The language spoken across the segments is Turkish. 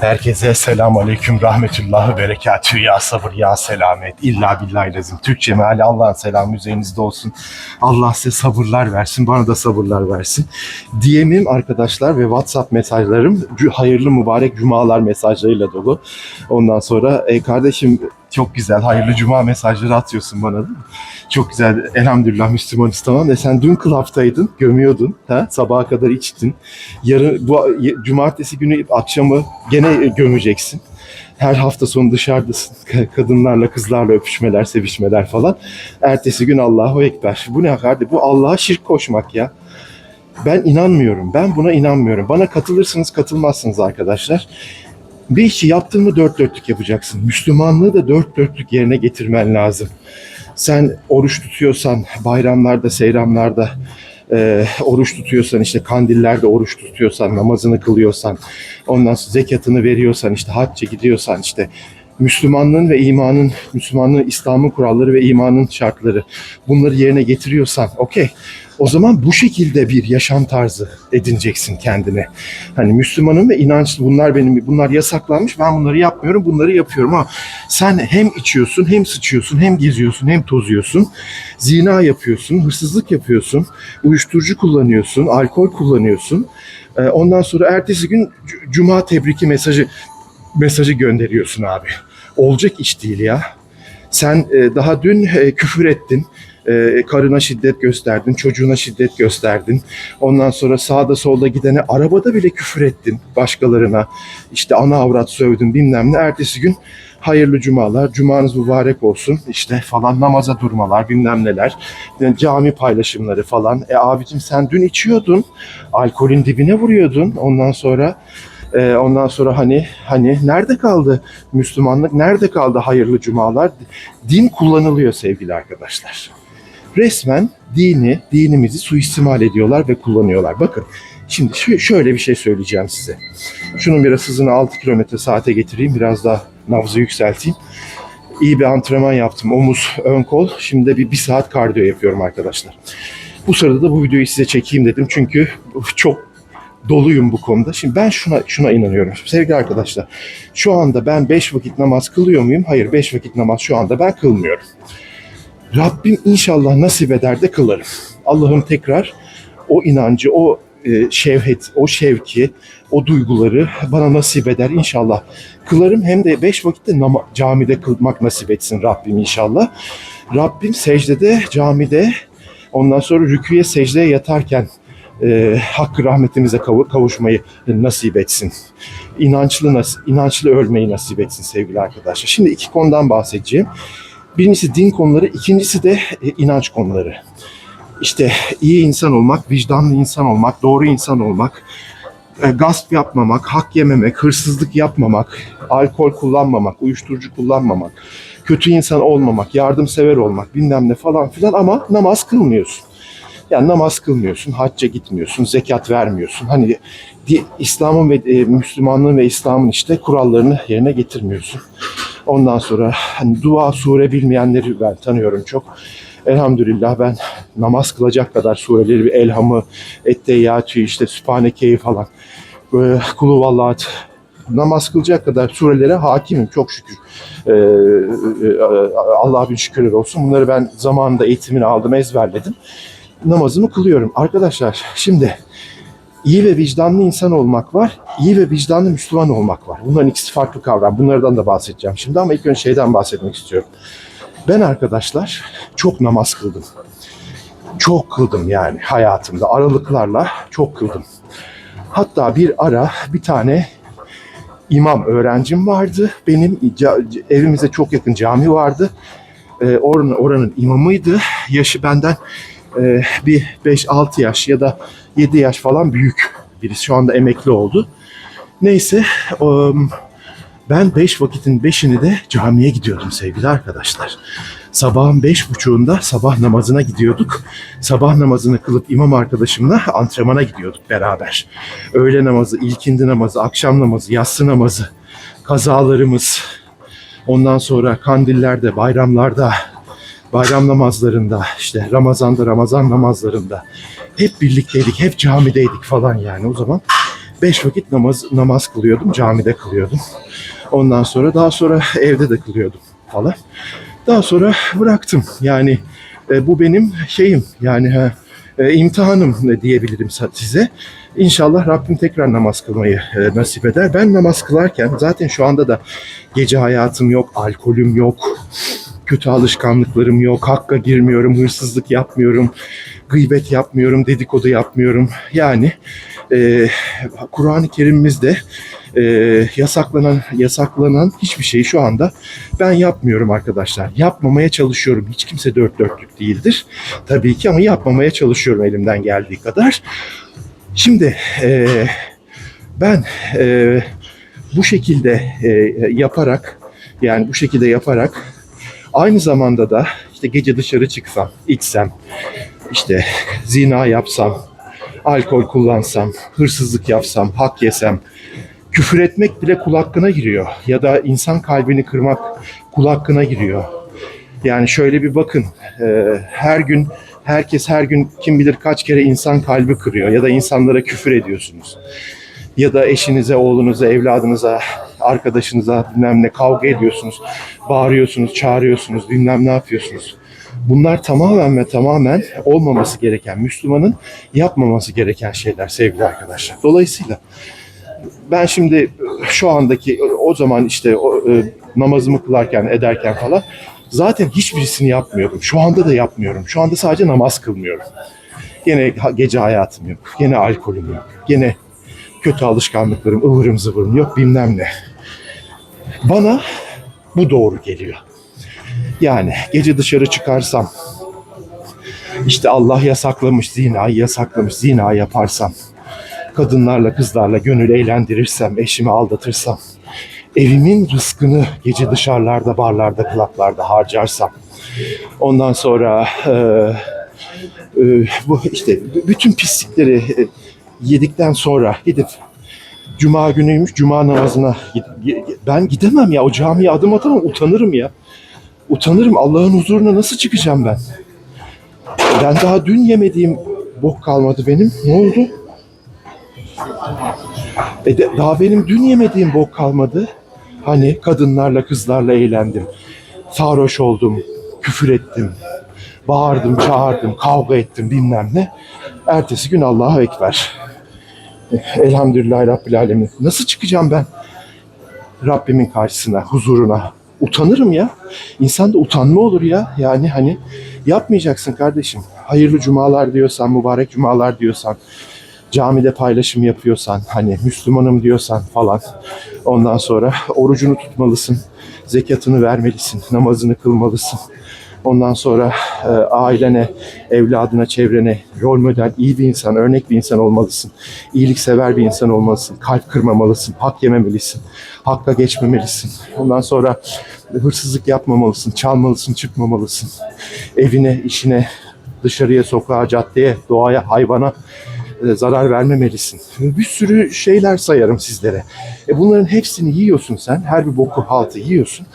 Herkese selam aleyküm rahmetullahi berekatü ya sabır ya selamet illa billahi lazım. Türkçe meali Allah'ın selamı üzerinizde olsun. Allah size sabırlar versin bana da sabırlar versin. DM'im arkadaşlar ve WhatsApp mesajlarım hayırlı mübarek cumalar mesajlarıyla dolu. Ondan sonra e, kardeşim çok güzel hayırlı cuma mesajları atıyorsun bana değil mi? Çok güzel elhamdülillah Müslümanız tamam. E sen dün klaptaydın gömüyordun ha? sabaha kadar içtin. Yarın bu cumartesi günü akşamı gene gömeceksin. Her hafta sonu dışarıdasın. Ka- Kadınlarla, kızlarla öpüşmeler, sevişmeler falan. Ertesi gün Allahu Ekber. Bu ne kardeşim? Bu Allah'a şirk koşmak ya. Ben inanmıyorum. Ben buna inanmıyorum. Bana katılırsınız, katılmazsınız arkadaşlar. Bir işi yaptın mı dört dörtlük yapacaksın. Müslümanlığı da dört dörtlük yerine getirmen lazım. Sen oruç tutuyorsan, bayramlarda, seyramlarda, e, oruç tutuyorsan işte kandillerde oruç tutuyorsan namazını kılıyorsan ondan sonra zekatını veriyorsan işte hacca gidiyorsan işte Müslümanlığın ve imanın, Müslümanlığın, İslam'ın kuralları ve imanın şartları bunları yerine getiriyorsan okey. O zaman bu şekilde bir yaşam tarzı edineceksin kendine. Hani Müslümanım ve inançlı bunlar benim bunlar yasaklanmış ben bunları yapmıyorum bunları yapıyorum ama sen hem içiyorsun hem sıçıyorsun hem geziyorsun hem tozuyorsun zina yapıyorsun hırsızlık yapıyorsun uyuşturucu kullanıyorsun alkol kullanıyorsun Ee, ondan sonra ertesi gün cuma tebriki mesajı mesajı gönderiyorsun abi olacak iş değil ya sen e, daha dün e, küfür ettin e, karına şiddet gösterdin, çocuğuna şiddet gösterdin. Ondan sonra sağda solda gidene arabada bile küfür ettin başkalarına. İşte ana avrat sövdün bilmem ne. Ertesi gün hayırlı cumalar, cumanız mübarek olsun işte falan namaza durmalar bilmem neler. Yani cami paylaşımları falan. E abicim sen dün içiyordun, alkolün dibine vuruyordun. Ondan sonra e, ondan sonra hani hani nerede kaldı Müslümanlık, nerede kaldı hayırlı cumalar? Din kullanılıyor sevgili arkadaşlar resmen dini, dinimizi suistimal ediyorlar ve kullanıyorlar. Bakın şimdi şöyle bir şey söyleyeceğim size. Şunun biraz hızını 6 km saate getireyim. Biraz daha nabzı yükselteyim. İyi bir antrenman yaptım. Omuz, ön kol. Şimdi de bir, bir saat kardiyo yapıyorum arkadaşlar. Bu sırada da bu videoyu size çekeyim dedim. Çünkü çok doluyum bu konuda. Şimdi ben şuna şuna inanıyorum. Sevgili arkadaşlar, şu anda ben 5 vakit namaz kılıyor muyum? Hayır, 5 vakit namaz şu anda ben kılmıyorum. Rabbim inşallah nasip eder de kılarım. Allah'ım tekrar o inancı, o e, şevhet, o şevki, o duyguları bana nasip eder inşallah. Kılarım hem de beş vakitte camide kılmak nasip etsin Rabbim inşallah. Rabbim secdede, camide, ondan sonra rüküye secdeye yatarken e, hakkı rahmetimize kavu- kavuşmayı nasip etsin. İnançlı, nas- inançlı ölmeyi nasip etsin sevgili arkadaşlar. Şimdi iki konudan bahsedeceğim. Birincisi din konuları, ikincisi de e, inanç konuları. İşte iyi insan olmak, vicdanlı insan olmak, doğru insan olmak, e, gasp yapmamak, hak yememek, hırsızlık yapmamak, alkol kullanmamak, uyuşturucu kullanmamak, kötü insan olmamak, yardımsever olmak, bilmem ne falan filan ama namaz kılmıyorsun. Yani namaz kılmıyorsun, hacca gitmiyorsun, zekat vermiyorsun. Hani İslam'ın ve e, Müslümanlığın ve İslam'ın işte kurallarını yerine getirmiyorsun. Ondan sonra hani dua sure bilmeyenleri ben tanıyorum çok. Elhamdülillah ben namaz kılacak kadar sureleri bir elhamı, etteyyatü işte sübhaneke'yi falan böyle kulu vallat namaz kılacak kadar surelere hakimim çok şükür. Ee, e, Allah'a bin şükürler olsun. Bunları ben zamanında eğitimini aldım, ezberledim. Namazımı kılıyorum. Arkadaşlar şimdi iyi ve vicdanlı insan olmak var, iyi ve vicdanlı Müslüman olmak var. Bunların ikisi farklı kavram. Bunlardan da bahsedeceğim şimdi ama ilk önce şeyden bahsetmek istiyorum. Ben arkadaşlar çok namaz kıldım. Çok kıldım yani hayatımda. Aralıklarla çok kıldım. Hatta bir ara bir tane imam öğrencim vardı. Benim evimize çok yakın cami vardı. Ee, oranın, oranın imamıydı. Yaşı benden e, bir 5-6 yaş ya da 7 yaş falan büyük birisi. Şu anda emekli oldu. Neyse um, ben 5 vakitin 5'ini de camiye gidiyordum sevgili arkadaşlar. Sabahın beş buçuğunda sabah namazına gidiyorduk. Sabah namazını kılıp imam arkadaşımla antrenmana gidiyorduk beraber. Öğle namazı, ilkindi namazı, akşam namazı, yatsı namazı, kazalarımız, ondan sonra kandillerde, bayramlarda, bayram namazlarında, işte Ramazan'da, Ramazan namazlarında hep birlikteydik, hep camideydik falan yani o zaman. Beş vakit namaz, namaz kılıyordum. Camide kılıyordum. Ondan sonra daha sonra evde de kılıyordum falan. Daha sonra bıraktım. Yani e, bu benim şeyim yani e, imtihanım diyebilirim size. İnşallah Rabbim tekrar namaz kılmayı e, nasip eder. Ben namaz kılarken zaten şu anda da gece hayatım yok, alkolüm yok, kötü alışkanlıklarım yok, hakka girmiyorum, hırsızlık yapmıyorum, gıybet yapmıyorum, dedikodu yapmıyorum. Yani e, Kur'an-ı Kerim'imizde e, yasaklanan yasaklanan hiçbir şeyi şu anda ben yapmıyorum arkadaşlar. Yapmamaya çalışıyorum. Hiç kimse dört dörtlük değildir. Tabii ki ama yapmamaya çalışıyorum elimden geldiği kadar. Şimdi e, ben e, bu şekilde e, yaparak yani bu şekilde yaparak aynı zamanda da işte gece dışarı çıksam, içsem, işte zina yapsam, alkol kullansam, hırsızlık yapsam, hak yesem, küfür etmek bile kul hakkına giriyor. Ya da insan kalbini kırmak kul hakkına giriyor. Yani şöyle bir bakın, e, her gün herkes her gün kim bilir kaç kere insan kalbi kırıyor ya da insanlara küfür ediyorsunuz. Ya da eşinize, oğlunuza, evladınıza, arkadaşınıza bilmem ne kavga ediyorsunuz. Bağırıyorsunuz, çağırıyorsunuz, bilmem ne yapıyorsunuz. Bunlar tamamen ve tamamen olmaması gereken, Müslümanın yapmaması gereken şeyler sevgili arkadaşlar. Dolayısıyla ben şimdi şu andaki o zaman işte e, namazımı kılarken ederken falan zaten hiçbirisini yapmıyordum. Şu anda da yapmıyorum. Şu anda sadece namaz kılmıyorum. Gene gece hayatım yok. Gene alkolüm yok. Gene kötü alışkanlıklarım, ıvırım zıvırım yok bilmem ne. Bana bu doğru geliyor. Yani gece dışarı çıkarsam işte Allah yasaklamış zinayı yasaklamış zina yaparsam kadınlarla kızlarla gönül eğlendirirsem, eşimi aldatırsam, evimin rızkını gece dışarılarda, barlarda, klaplarda harcarsam, ondan sonra e, e, bu işte bütün pislikleri e, yedikten sonra gidip Cuma günüymüş, Cuma namazına ben gidemem ya o camiye adım atamam, utanırım ya. Utanırım Allah'ın huzuruna nasıl çıkacağım ben? Ben daha dün yemediğim bok kalmadı benim. Ne oldu? E de- daha benim dün yemediğim bok kalmadı. Hani kadınlarla kızlarla eğlendim. Sarhoş oldum. Küfür ettim. Bağırdım, çağırdım, kavga ettim bilmem ne. Ertesi gün Allah'a ekber. Elhamdülillah Rabbil Alemin. Nasıl çıkacağım ben Rabbimin karşısına, huzuruna? Utanırım ya. İnsanda utanma olur ya. Yani hani yapmayacaksın kardeşim. Hayırlı cumalar diyorsan, mübarek cumalar diyorsan, camide paylaşım yapıyorsan, hani Müslümanım diyorsan falan. Ondan sonra orucunu tutmalısın, zekatını vermelisin, namazını kılmalısın. Ondan sonra e, ailene, evladına, çevrene rol model, iyi bir insan, örnek bir insan olmalısın. İyiliksever bir insan olmalısın. Kalp kırmamalısın, hak yememelisin. Hakka geçmemelisin. Ondan sonra hırsızlık yapmamalısın, çalmalısın, çıkmamalısın. Evine, işine, dışarıya, sokağa, caddeye, doğaya, hayvana e, zarar vermemelisin. Bir sürü şeyler sayarım sizlere. E bunların hepsini yiyorsun sen. Her bir boku haltı yiyorsun.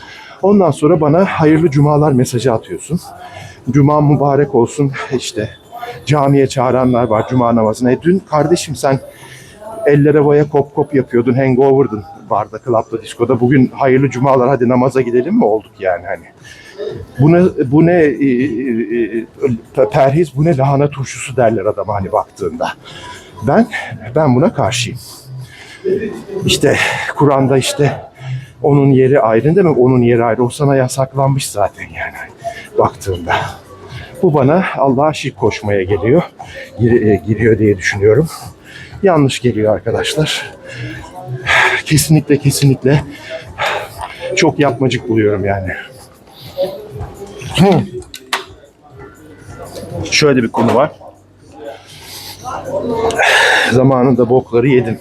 Ondan sonra bana hayırlı cumalar mesajı atıyorsun. Cuma mübarek olsun işte. Camiye çağıranlar var cuma namazına. E dün kardeşim sen eller havaya kop kop yapıyordun. Hangover'dın barda, klapta, diskoda. Bugün hayırlı cumalar hadi namaza gidelim mi olduk yani hani. Bu ne, bu ne e, e, e, perhiz, bu ne lahana turşusu derler adama hani baktığında. Ben ben buna karşıyım. İşte Kur'an'da işte onun yeri ayrı demek onun yeri ayrı o sana yasaklanmış zaten yani baktığında. Bu bana Allah'a şirk koşmaya geliyor. gir- e, Giriyor diye düşünüyorum. Yanlış geliyor arkadaşlar. Kesinlikle kesinlikle çok yapmacık buluyorum yani. Şöyle bir konu var. Zamanında bokları yedin.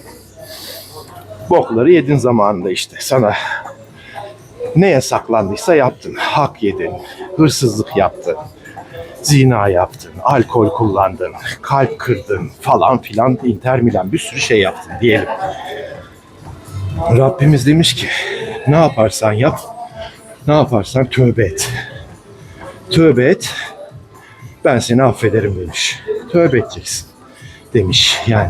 Bokları yedin zamanında işte. Sana ne yasaklandıysa yaptın. Hak yedin, hırsızlık yaptın, zina yaptın, alkol kullandın, kalp kırdın falan filan Inter Milan bir sürü şey yaptın diyelim. Rabbimiz demiş ki ne yaparsan yap, ne yaparsan tövbe et. Tövbe et, ben seni affederim demiş. Tövbe edeceksin demiş yani.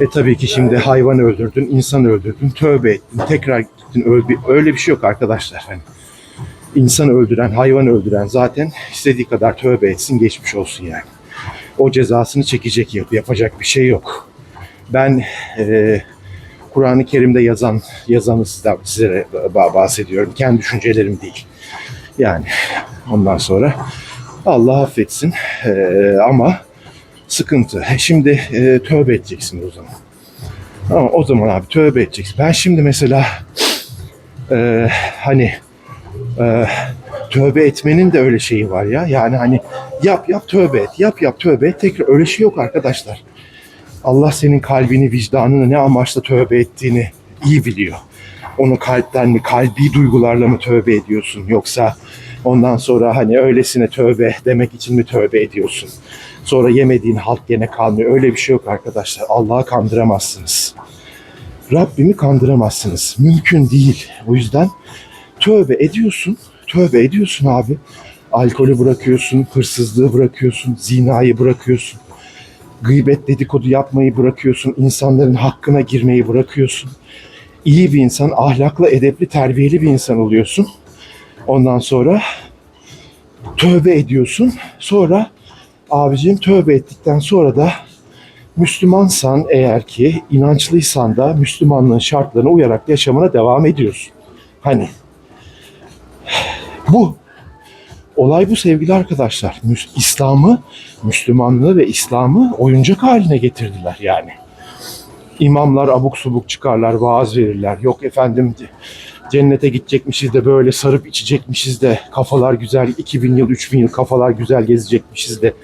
E tabii ki şimdi hayvan öldürdün, insan öldürdün, tövbe ettin, tekrar gittin. Öyle bir şey yok arkadaşlar. Hani insan öldüren, hayvan öldüren zaten istediği kadar tövbe etsin, geçmiş olsun yani. O cezasını çekecek yap, yapacak bir şey yok. Ben e, Kur'an-ı Kerim'de yazan yazanı size, size ba- bahsediyorum. Kendi düşüncelerim değil. Yani ondan sonra Allah affetsin E, ama sıkıntı. Şimdi e, tövbe edeceksin o zaman. Ama o zaman abi tövbe edeceksin. Ben şimdi mesela e, hani e, tövbe etmenin de öyle şeyi var ya. Yani hani yap yap tövbe et, yap yap tövbe et. Tekrar öyle şey yok arkadaşlar. Allah senin kalbini, vicdanını ne amaçla tövbe ettiğini iyi biliyor. Onu kalpten mi, kalbi duygularla mı tövbe ediyorsun yoksa ondan sonra hani öylesine tövbe demek için mi tövbe ediyorsun? Sonra yemediğin halk gene kalmıyor. Öyle bir şey yok arkadaşlar. Allah'ı kandıramazsınız. Rabbimi kandıramazsınız. Mümkün değil. O yüzden tövbe ediyorsun. Tövbe ediyorsun abi. Alkolü bırakıyorsun, hırsızlığı bırakıyorsun, zinayı bırakıyorsun. Gıybet dedikodu yapmayı bırakıyorsun. insanların hakkına girmeyi bırakıyorsun. İyi bir insan, ahlaklı, edepli, terbiyeli bir insan oluyorsun. Ondan sonra tövbe ediyorsun. Sonra abicim tövbe ettikten sonra da Müslümansan eğer ki inançlıysan da Müslümanlığın şartlarına uyarak yaşamına devam ediyorsun. Hani bu olay bu sevgili arkadaşlar. İslam'ı, Müslümanlığı ve İslam'ı oyuncak haline getirdiler yani. İmamlar abuk subuk çıkarlar, vaaz verirler. Yok efendim cennete gidecekmişiz de böyle sarıp içecekmişiz de kafalar güzel 2000 yıl 3000 yıl kafalar güzel gezecekmişiz de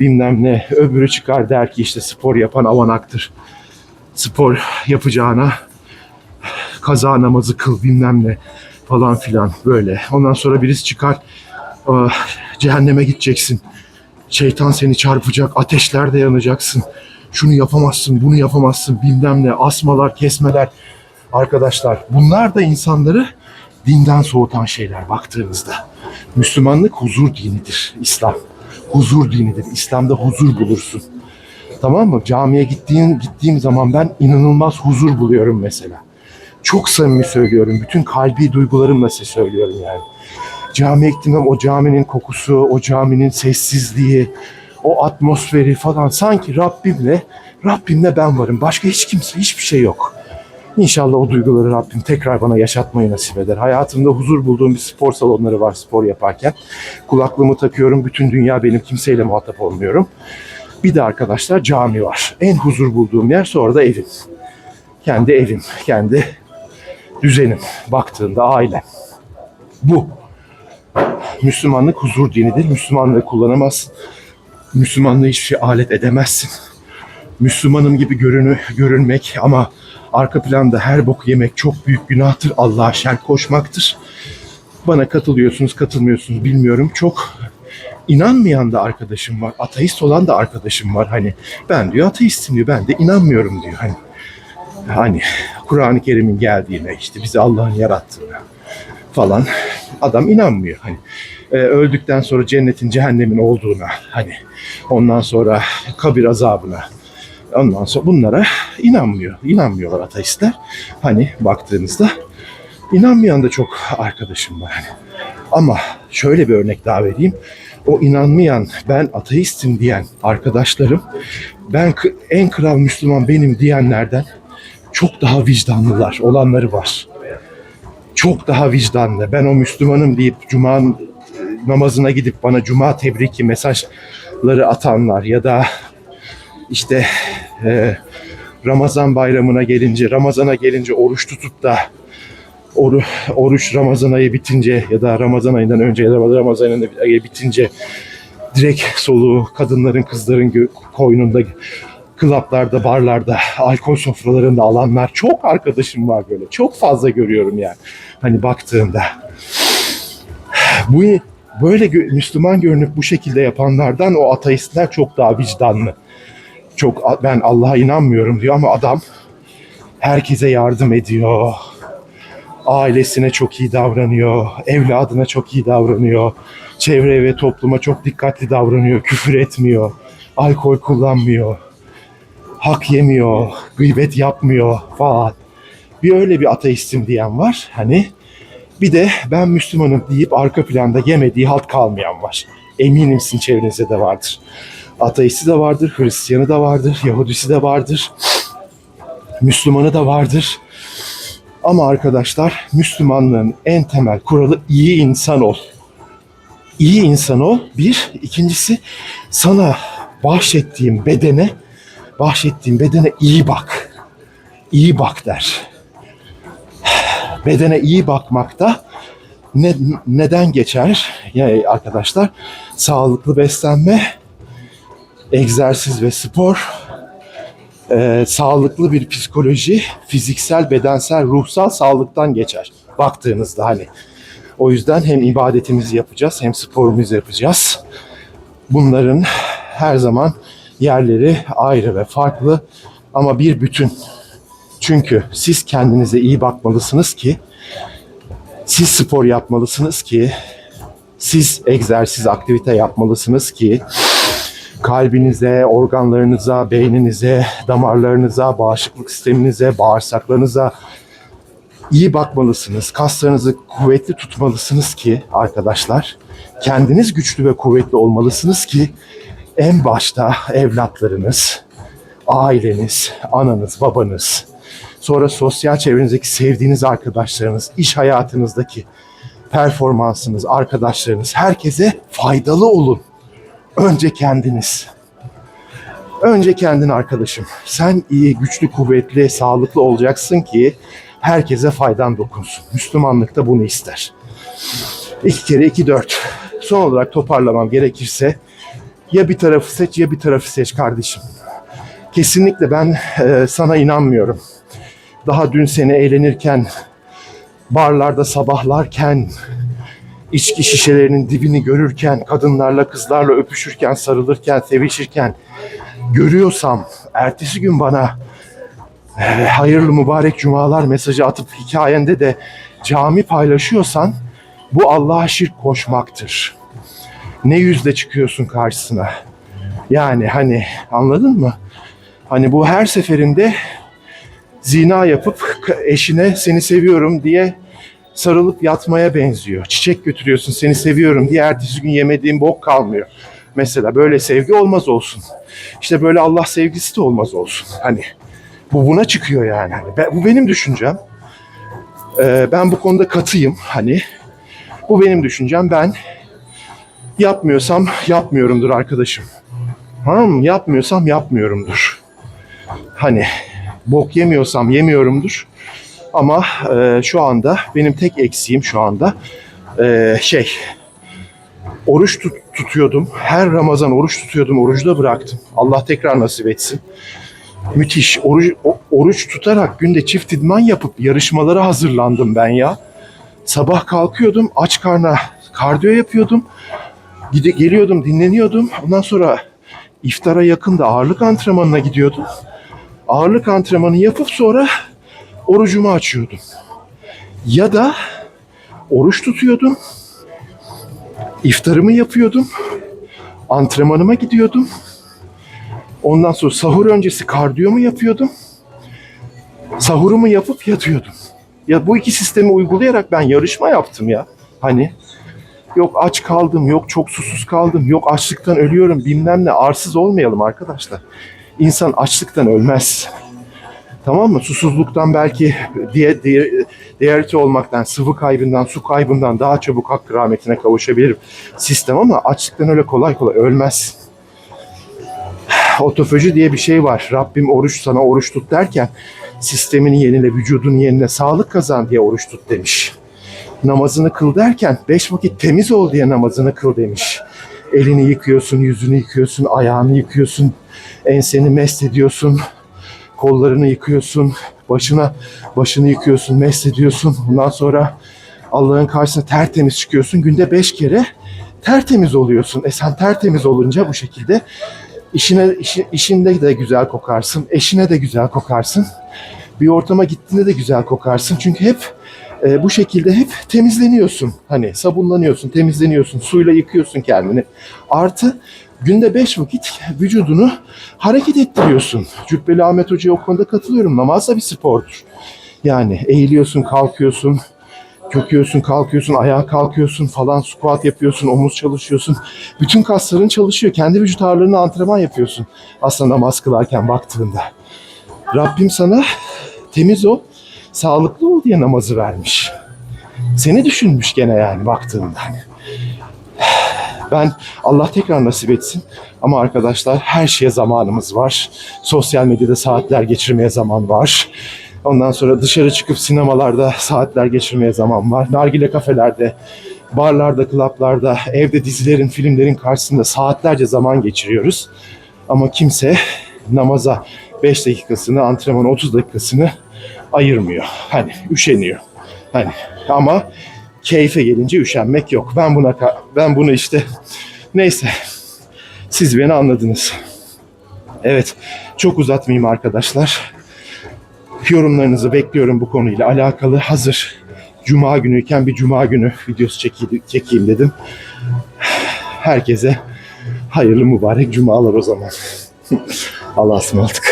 bilmem ne. Öbürü çıkar der ki işte spor yapan avanaktır. Spor yapacağına kaza namazı kıl bilmem ne falan filan böyle. Ondan sonra birisi çıkar "Ah, cehenneme gideceksin. Şeytan seni çarpacak, ateşlerde yanacaksın. Şunu yapamazsın, bunu yapamazsın bilmem ne. Asmalar, kesmeler. Arkadaşlar bunlar da insanları dinden soğutan şeyler baktığınızda. Müslümanlık huzur dinidir. İslam huzur dinidir. İslam'da huzur bulursun. Tamam mı? Camiye gittiğin gittiğim zaman ben inanılmaz huzur buluyorum mesela. Çok samimi söylüyorum. Bütün kalbi duygularımla size söylüyorum yani. Camiye gittiğimde o caminin kokusu, o caminin sessizliği, o atmosferi falan sanki Rabbimle, Rabbimle ben varım. Başka hiç kimse, hiçbir şey yok. İnşallah o duyguları Rabbim tekrar bana yaşatmayı nasip eder. Hayatımda huzur bulduğum bir spor salonları var spor yaparken. Kulaklığımı takıyorum. Bütün dünya benim kimseyle muhatap olmuyorum. Bir de arkadaşlar cami var. En huzur bulduğum yer sonra da evim. Kendi evim, kendi düzenim. Baktığında ailem. Bu. Müslümanlık huzur dinidir. Müslümanlığı kullanamazsın. Müslümanlığı hiçbir şey alet edemezsin. Müslümanım gibi görünü, görünmek ama arka planda her bok yemek çok büyük günahtır. Allah'a şerk koşmaktır. Bana katılıyorsunuz, katılmıyorsunuz bilmiyorum. Çok inanmayan da arkadaşım var. Ateist olan da arkadaşım var. Hani ben diyor ateistim diyor. Ben de inanmıyorum diyor. Hani hani Kur'an-ı Kerim'in geldiğine işte bizi Allah'ın yarattığına falan adam inanmıyor. Hani e, öldükten sonra cennetin cehennemin olduğuna hani ondan sonra kabir azabına ondan sonra bunlara inanmıyor. İnanmıyorlar ateistler. Hani baktığınızda inanmayan da çok arkadaşım var. Hani. Ama şöyle bir örnek daha vereyim. O inanmayan, ben ateistim diyen arkadaşlarım, ben en kral Müslüman benim diyenlerden çok daha vicdanlılar olanları var. Çok daha vicdanlı. Ben o Müslümanım deyip Cuma namazına gidip bana Cuma tebriki mesajları atanlar ya da işte Ramazan bayramına gelince, Ramazana gelince oruç tutup da oru, oruç Ramazan ayı bitince ya da Ramazan ayından önce ya da Ramazan ayı bitince direkt soluğu kadınların, kızların koynunda klaplarda, barlarda, alkol sofralarında alanlar çok arkadaşım var böyle. Çok fazla görüyorum yani. Hani baktığımda. Bu böyle Müslüman görünüp bu şekilde yapanlardan o ateistler çok daha vicdanlı. Çok ben Allah'a inanmıyorum diyor ama adam herkese yardım ediyor. Ailesine çok iyi davranıyor, evladına çok iyi davranıyor, çevre ve topluma çok dikkatli davranıyor, küfür etmiyor, alkol kullanmıyor. hak yemiyor, gıybet yapmıyor falan. Bir öyle bir ateistim diyen var. Hani bir de ben Müslümanım deyip arka planda yemediği halt kalmayan var. Eminim sizin çevrenizde de vardır. Ateisti de vardır, Hristiyanı da vardır, Yahudisi de vardır. Müslümanı da vardır. Ama arkadaşlar Müslümanlığın en temel kuralı iyi insan ol. İyi insan ol. Bir. ikincisi sana bahşettiğim bedene bahşettiğim bedene iyi bak. İyi bak der. Bedene iyi bakmakta ne, neden geçer? Yani arkadaşlar sağlıklı beslenme, egzersiz ve spor, e, sağlıklı bir psikoloji, fiziksel, bedensel, ruhsal sağlıktan geçer. Baktığınızda hani. O yüzden hem ibadetimizi yapacağız hem sporumuzu yapacağız. Bunların her zaman yerleri ayrı ve farklı ama bir bütün. Çünkü siz kendinize iyi bakmalısınız ki siz spor yapmalısınız ki siz egzersiz aktivite yapmalısınız ki kalbinize, organlarınıza, beyninize, damarlarınıza, bağışıklık sisteminize, bağırsaklarınıza iyi bakmalısınız. Kaslarınızı kuvvetli tutmalısınız ki arkadaşlar kendiniz güçlü ve kuvvetli olmalısınız ki en başta evlatlarınız, aileniz, ananız, babanız, sonra sosyal çevrenizdeki sevdiğiniz arkadaşlarınız, iş hayatınızdaki performansınız, arkadaşlarınız, herkese faydalı olun. Önce kendiniz. Önce kendin arkadaşım. Sen iyi, güçlü, kuvvetli, sağlıklı olacaksın ki herkese faydan dokunsun. Müslümanlık da bunu ister. İki kere iki dört. Son olarak toparlamam gerekirse ya bir tarafı seç ya bir tarafı seç kardeşim. Kesinlikle ben e, sana inanmıyorum. Daha dün seni eğlenirken, barlarda sabahlarken, içki şişelerinin dibini görürken, kadınlarla kızlarla öpüşürken, sarılırken, sevişirken görüyorsam, ertesi gün bana e, hayırlı mübarek cumalar mesajı atıp hikayende de cami paylaşıyorsan bu Allah'a şirk koşmaktır. Ne yüzle çıkıyorsun karşısına? Yani hani anladın mı? Hani bu her seferinde zina yapıp eşine seni seviyorum diye sarılıp yatmaya benziyor. Çiçek götürüyorsun seni seviyorum diye ertesi gün yemediğin bok kalmıyor. Mesela böyle sevgi olmaz olsun. İşte böyle Allah sevgisi de olmaz olsun. Hani bu buna çıkıyor yani. Hani ben- bu benim düşüncem. Ee, ben bu konuda katıyım. Hani bu benim düşüncem. Ben yapmıyorsam yapmıyorumdur arkadaşım. Tamam mı? Yapmıyorsam yapmıyorumdur. Hani bok yemiyorsam yemiyorumdur. Ama e, şu anda benim tek eksiğim şu anda e, şey oruç tut- tutuyordum. Her Ramazan oruç tutuyordum. Orucu da bıraktım. Allah tekrar nasip etsin. Müthiş. Oruç, oruç tutarak günde çift idman yapıp yarışmalara hazırlandım ben ya. Sabah kalkıyordum aç karna kardiyo yapıyordum. Gide, geliyordum dinleniyordum. Ondan sonra iftara yakın da ağırlık antrenmanına gidiyordum. Ağırlık antrenmanı yapıp sonra orucumu açıyordum. Ya da oruç tutuyordum. iftarımı yapıyordum. Antrenmanıma gidiyordum. Ondan sonra sahur öncesi kardiyomu yapıyordum. Sahurumu yapıp yatıyordum. Ya bu iki sistemi uygulayarak ben yarışma yaptım ya. Hani yok aç kaldım, yok çok susuz kaldım, yok açlıktan ölüyorum bilmem ne. Arsız olmayalım arkadaşlar. İnsan açlıktan ölmez. Tamam mı? Susuzluktan belki diye, diye olmaktan, sıvı kaybından, su kaybından daha çabuk hakkı rahmetine kavuşabilir sistem ama açlıktan öyle kolay kolay ölmez. Otofaji diye bir şey var. Rabbim oruç sana oruç tut derken sistemini yenile, vücudun yenile, sağlık kazan diye oruç tut demiş. Namazını kıl derken beş vakit temiz ol diye namazını kıl demiş. Elini yıkıyorsun, yüzünü yıkıyorsun, ayağını yıkıyorsun, enseni mest ediyorsun, kollarını yıkıyorsun, başına başını yıkıyorsun, mest ediyorsun. Ondan sonra Allah'ın karşısına tertemiz çıkıyorsun. Günde beş kere tertemiz oluyorsun. E sen tertemiz olunca bu şekilde işine işi- işinde de güzel kokarsın, eşine de güzel kokarsın. Bir ortama gittiğinde de güzel kokarsın. Çünkü hep e, bu şekilde hep temizleniyorsun. Hani sabunlanıyorsun, temizleniyorsun, suyla yıkıyorsun kendini. Artı Günde beş vakit vücudunu hareket ettiriyorsun. Cübbeli Ahmet Hoca'ya o konuda katılıyorum. Namaz da bir spordur. Yani eğiliyorsun, kalkıyorsun, köküyorsun, kalkıyorsun, ayağa kalkıyorsun falan, squat yapıyorsun, omuz çalışıyorsun. Bütün kasların çalışıyor. Kendi vücut ağırlığını antrenman yapıyorsun. Aslında namaz kılarken baktığında. Rabbim sana temiz ol, sağlıklı ol diye namazı vermiş. Seni düşünmüş gene yani baktığında. Ben Allah tekrar nasip etsin. Ama arkadaşlar her şeye zamanımız var. Sosyal medyada saatler geçirmeye zaman var. Ondan sonra dışarı çıkıp sinemalarda saatler geçirmeye zaman var. Nargile kafelerde, barlarda, klaplarda, evde dizilerin, filmlerin karşısında saatlerce zaman geçiriyoruz. Ama kimse namaza 5 dakikasını, antrenmana 30 dakikasını ayırmıyor. Hani üşeniyor. Hani ama keyfe gelince üşenmek yok. Ben buna ben bunu işte neyse siz beni anladınız. Evet çok uzatmayayım arkadaşlar. Yorumlarınızı bekliyorum bu konuyla alakalı. Hazır Cuma günüyken bir Cuma günü videosu çekeyim dedim. Herkese hayırlı mübarek cumalar o zaman. Allah'a ısmarladık.